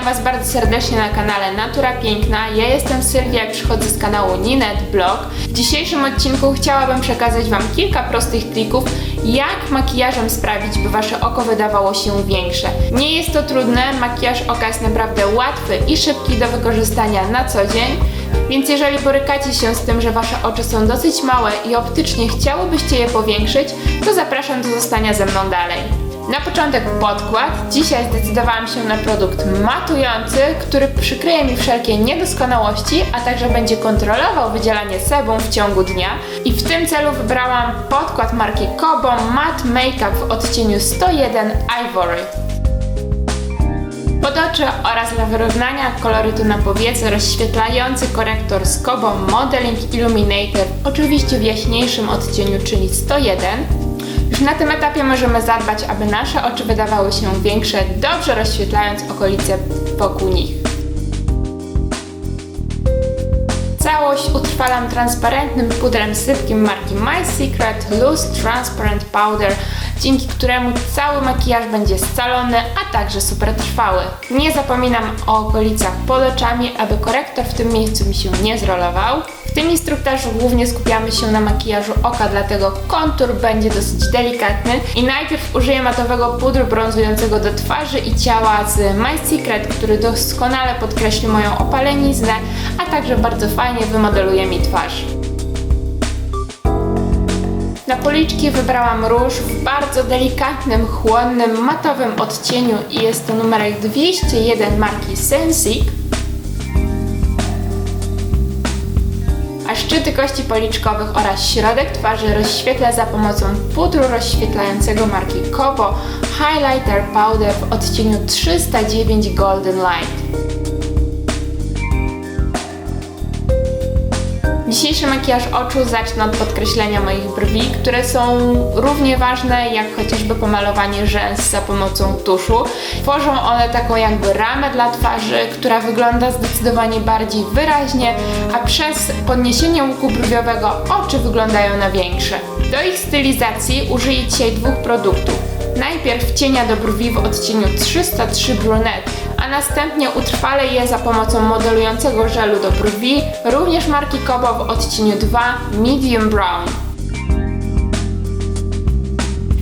Witam Was bardzo serdecznie na kanale Natura Piękna. Ja jestem Sylwia i przychodzę z kanału Ninet Blog. W dzisiejszym odcinku chciałabym przekazać Wam kilka prostych trików, jak makijażem sprawić, by Wasze oko wydawało się większe. Nie jest to trudne, makijaż oka jest naprawdę łatwy i szybki do wykorzystania na co dzień. Więc jeżeli borykacie się z tym, że Wasze oczy są dosyć małe i optycznie chciałobyście je powiększyć, to zapraszam do zostania ze mną dalej. Na początek podkład. Dzisiaj zdecydowałam się na produkt matujący, który przykryje mi wszelkie niedoskonałości, a także będzie kontrolował wydzielanie sebum w ciągu dnia. I w tym celu wybrałam podkład marki Kobo Matte Makeup w odcieniu 101 Ivory. Pod oczy oraz dla wyrównania kolorytu na powiece rozświetlający korektor z Kobo Modeling Illuminator, oczywiście w jaśniejszym odcieniu, czyli 101. Już na tym etapie możemy zadbać, aby nasze oczy wydawały się większe, dobrze rozświetlając okolice wokół nich. Całość utrwalam transparentnym pudrem sypkim marki My Secret Loose Transparent Powder, dzięki któremu cały makijaż będzie scalony, a także super trwały. Nie zapominam o okolicach pod oczami, aby korektor w tym miejscu mi się nie zrolował. W tym instruktażu głównie skupiamy się na makijażu oka, dlatego kontur będzie dosyć delikatny i najpierw użyję matowego pudru brązującego do twarzy i ciała z My Secret, który doskonale podkreśli moją opaleniznę, a także bardzo fajnie wymodeluje mi twarz. Na policzki wybrałam róż w bardzo delikatnym, chłonnym, matowym odcieniu i jest to numerek 201 marki Sensic. Szczyty kości policzkowych oraz środek twarzy rozświetlę za pomocą pudru rozświetlającego marki Kobo Highlighter Powder w odcieniu 309 Golden Light. Dzisiejszy makijaż oczu zacznę od podkreślenia moich brwi, które są równie ważne jak chociażby pomalowanie rzęs za pomocą tuszu. Tworzą one taką jakby ramę dla twarzy, która wygląda zdecydowanie bardziej wyraźnie, a przez podniesienie łuku brwiowego oczy wyglądają na większe. Do ich stylizacji użyję dzisiaj dwóch produktów. Najpierw cienia do brwi w odcieniu 303 Brunette, a następnie utrwalę je za pomocą modelującego żelu do brwi, również marki Kobo w odcieniu 2 Medium Brown.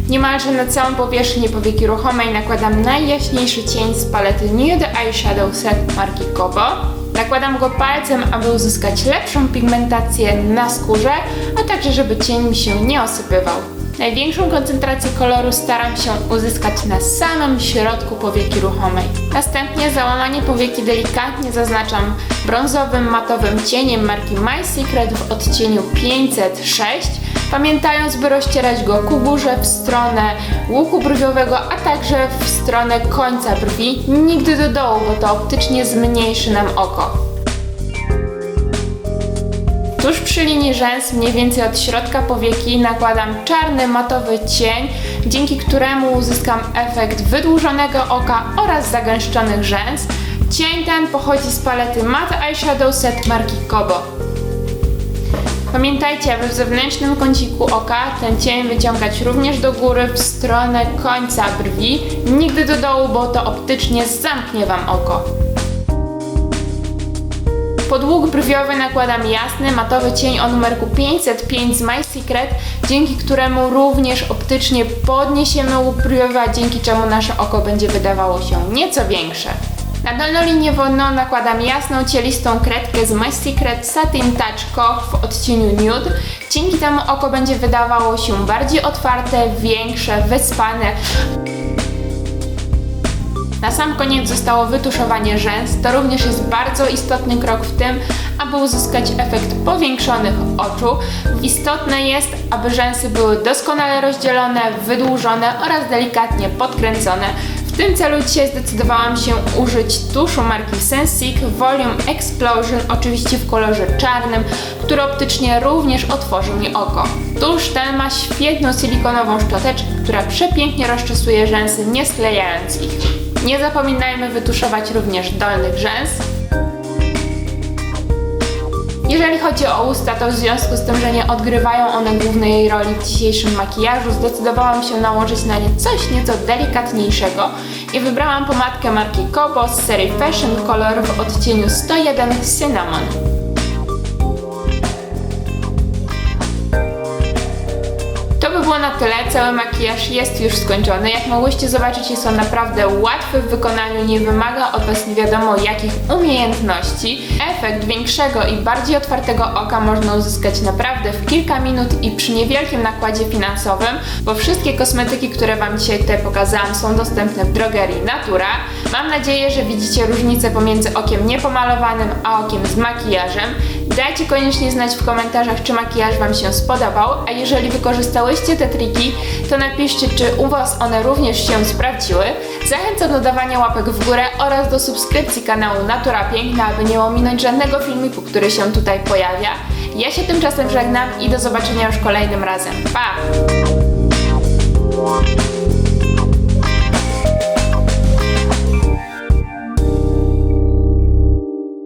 Niemalże na całą powierzchnię powieki ruchomej nakładam najjaśniejszy cień z palety Nude Eyeshadow Set marki Kobo. Nakładam go palcem, aby uzyskać lepszą pigmentację na skórze, a także żeby cień mi się nie osypywał. Największą koncentrację koloru staram się uzyskać na samym środku powieki ruchomej. Następnie załamanie powieki delikatnie zaznaczam brązowym matowym cieniem marki My Secret w odcieniu 506, pamiętając by rozcierać go ku górze w stronę łuku brwiowego, a także w stronę końca brwi, nigdy do dołu, bo to optycznie zmniejszy nam oko. Tuż przy linii rzęs, mniej więcej od środka powieki, nakładam czarny matowy cień, dzięki któremu uzyskam efekt wydłużonego oka oraz zagęszczonych rzęs. Cień ten pochodzi z palety Matte Eyeshadow Set marki Kobo. Pamiętajcie, aby w zewnętrznym kąciku oka ten cień wyciągać również do góry w stronę końca brwi, nigdy do dołu, bo to optycznie zamknie Wam oko. Pod łuk brwiowy nakładam jasny, matowy cień o numerku 505 z My Secret, dzięki któremu również optycznie podniesiemy łuk brwiowy, a dzięki czemu nasze oko będzie wydawało się nieco większe. Na dolną linię wodną nakładam jasną, cielistą kredkę z My Secret Satin Touch Koch w odcieniu Nude. Dzięki temu oko będzie wydawało się bardziej otwarte, większe, wyspane. Na sam koniec zostało wytuszowanie rzęs. To również jest bardzo istotny krok w tym, aby uzyskać efekt powiększonych oczu. Istotne jest, aby rzęsy były doskonale rozdzielone, wydłużone oraz delikatnie podkręcone. W tym celu dzisiaj zdecydowałam się użyć tuszu marki Sensic Volume Explosion, oczywiście w kolorze czarnym, który optycznie również otworzy mi oko. Tusz ten ma świetną silikonową szczoteczkę, która przepięknie rozczesuje rzęsy, nie sklejając ich. Nie zapominajmy wytuszować również dolnych rzęs. Jeżeli chodzi o usta, to w związku z tym, że nie odgrywają one głównej roli w dzisiejszym makijażu, zdecydowałam się nałożyć na nie coś nieco delikatniejszego i wybrałam pomadkę marki Kobo z serii Fashion Color w odcieniu 101 Cinnamon. Na tyle, cały makijaż jest już skończony. Jak mogłyście zobaczyć, jest on naprawdę łatwy w wykonaniu, nie wymaga od Was nie wiadomo jakich umiejętności. Efekt większego i bardziej otwartego oka można uzyskać naprawdę w kilka minut i przy niewielkim nakładzie finansowym, bo wszystkie kosmetyki, które Wam dzisiaj tutaj pokazałam są dostępne w drogerii Natura. Mam nadzieję, że widzicie różnicę pomiędzy okiem niepomalowanym a okiem z makijażem. Dajcie koniecznie znać w komentarzach, czy makijaż Wam się spodobał, a jeżeli wykorzystałyście triki, to napiszcie, czy u Was one również się sprawdziły. Zachęcam do dawania łapek w górę oraz do subskrypcji kanału Natura Piękna, aby nie ominąć żadnego filmiku, który się tutaj pojawia. Ja się tymczasem żegnam i do zobaczenia już kolejnym razem. Pa!